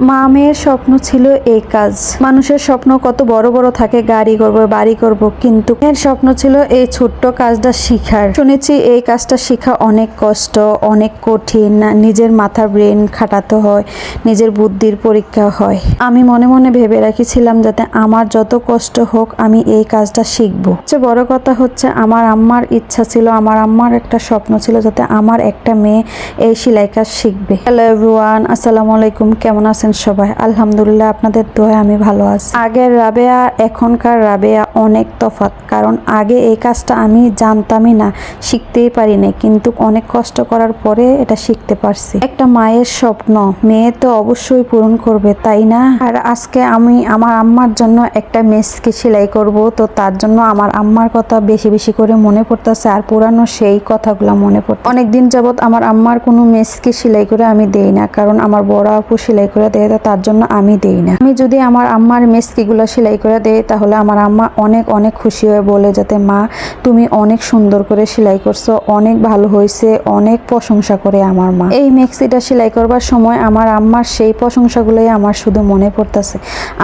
মা মেয়ের স্বপ্ন ছিল এই কাজ। মানুষের স্বপ্ন কত বড় বড় থাকে, গাড়ি করব, বাড়ি করব, কিন্তু এর স্বপ্ন ছিল এই ছোট্ট কাজটা শিখার। শুনেছি এই কাজটা শিখা অনেক কষ্ট, অনেক কঠিন। নিজের মাথা ব্রেন খাটাতে হয়, নিজের বুদ্ধির পরীক্ষা হয়। আমি মনে মনে ভেবে রাখিছিলাম যাতে আমার যত কষ্ট হোক আমি এই কাজটা শিখব। সবচেয়ে বড় কথা হচ্ছে আমার আম্মার ইচ্ছা ছিল, আমার আম্মার একটা স্বপ্ন ছিল যাতে আমার একটা মেয়ে এই সেলাই কাজ শিখবে। হ্যালো এভরিওয়ান, আসসালামু আলাইকুম, কেমন আছেন? সবাই। আলহামদুলিল্লাহ, আপনাদের দোয়া আমি ভালো আছি। আগের রাবেয়া, এখনকার রাবেয়া অনেক তফাৎ, কারণ আগে এই কাজটা আমি জানতামই না, শিখতেই পারি না কিন্তু অনেক কষ্ট করার পরে এটা শিখতে পারছি। একটা মায়ের স্বপ্ন, মেয়ে তো অবশ্যই পূরণ করবে, তাই না? আর আজকে আমি আমার আম্মার জন্য একটা মেসকে সেলাই করব, তো তার জন্য আমার আম্মার কথা বেশি বেশি করে মনে পড়তেছে, আর পুরানো সেই কথাগুলো মনে পড়তে অনেক দিন যাবত আমার আম্মার কোনো মেসকে সেলাই করে আমি দেই না, কারণ আমার বড় আপু সেলাই করে দেয়, তো তার জন্য আমি দেই না। আমি যদি আমার আম্মার মেসকিগুলো সেলাই করে দেই, তাহলে আমার আম্মা অনেক অনেক খুশি হয়ে বলে যাতে, মা, তুমি অনেক সুন্দর করে সেলাই করছ, অনেক ভালো হয়েছে, অনেক প্রশংসা করে আমার মা। এই মেক্সিটা সেলাই করবার সময় আমার আম্মার সেই প্রশংসাগুলোই আমার শুধু মনে পড়তেছে।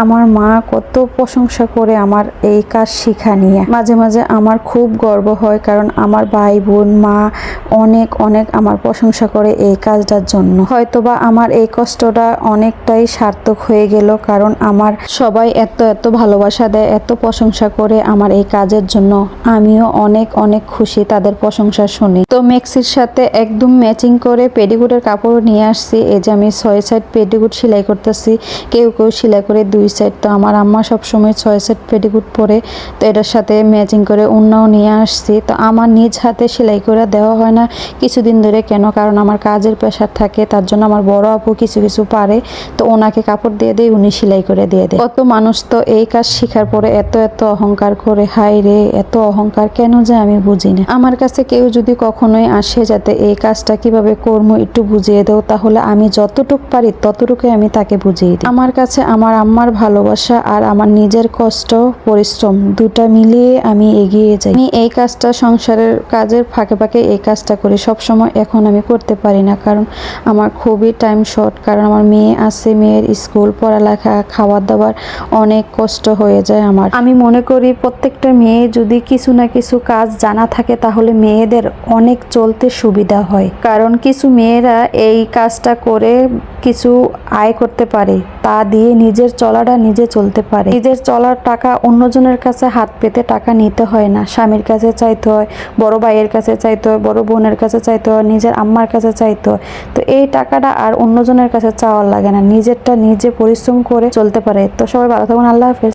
আমার মা কত প্রশংসা করে আমার এই কাজ শিখা নিয়ে। মাঝে মাঝে আমার খুব গর্ব হয়, কারণ আমার ভাই বোন, মা অনেক অনেক আমার প্রশংসা করে এই কাজটার জন্য। হয়তোবা আমার এই কষ্টটা অনেকটাই সার্থক হয়ে গেল, কারণ আমার সবাই এত এত ভালোবাসা দেয়, এত প্রশংসা করে আমার এই কাজের জন্য। আমিও অনেক অনেক খুশি তাদের প্রশংসা শুনে। তো মেক্সির সাথে একদম ম্যাচিং করে পেডিকুটের কাপড় নিয়ে আসছি। এই যে আমি ছয় সাইড পেডিকুট সেলাই করতেছি, কেউ কেউ সেলাই করে দুই সাইড তো আমার আম্মা সবসময় ছয় সাইড পেডিকুট পরে, তো এটার সাথে ম্যাচিং করে অন্যও নিয়ে আসছি। তো আমার নিজ হাতে সেলাই করে দেওয়া হয় না, কিছুদিন ধরে কেন? কারণ আমার কাজের প্রেশার থাকে, তার জন্য আমার বড় আপু কিছু কিছু পারে। তো ওনাকে কাপড় দিয়ে দেয় উনি সেলাই করে দিয়ে দেয়। কত মানুষ তো এই কাজ শেখার পরে এত এত অহংকার করে হাই রে, এত অহংকার কেন যে আমি বুঝি না? আমার কাছে কেউ যদি কখনোই আসে যাতে এই কাজটা কীভাবে করব একটু বুঝিয়ে দাও, তাহলে আমি যতটুক পারি ততটুকুই আমি তাকে বুঝিয়ে দিই। আমার কাছে আমার আম্মার ভালোবাসা আর আমার নিজের কষ্ট, পরিশ্রম দুটা মিলিয়ে আমি এগিয়ে যাই। আমি এই কাজটা সংসারের কাজের ফাঁকে ফাঁকে এই কাজটা করি সবসময় এখন আমি করতে পারি না, কারণ আমার খুবই টাইম শর্ট কারণ আমার মেয়ে আছে মেয়ের স্কুল, পড়ালেখা খাবার দাবার অনেক কষ্ট হয়ে যায় আমার। আমি মনে করি প্রত্যেকটা মেয়ে যদি কিছু না কিছু কাজ জানা থাকে তাহলে মেয়েদের অনেক চলতে সুবিধা হয়। কারণ কিছু মেয়েরা এই কাজটা করে কিছু আয় করতে পারে। তা দিয়ে নিজের চলাটা নিজে চলতে পারে। নিজের চলার টাকা অন্যজনের কাছে হাত পেতে টাকা নিতে হয় না। স্বামীর কাছে চাইতে হয়, বড় ভাইয়ের কাছে চাইতে হয়, বড় বোনের কাছে চাইতে হয়, নিজের আম্মার কাছে চাইতে হয়। তো এই টাকাটা আর অন্যজনের কাছে চাওয়ার লাগে না। নিজেরটা নিজে পরিশ্রম করে চলতে পারে। তো সবাই ভালো থাকুন, আল্লাহ হাফেজ।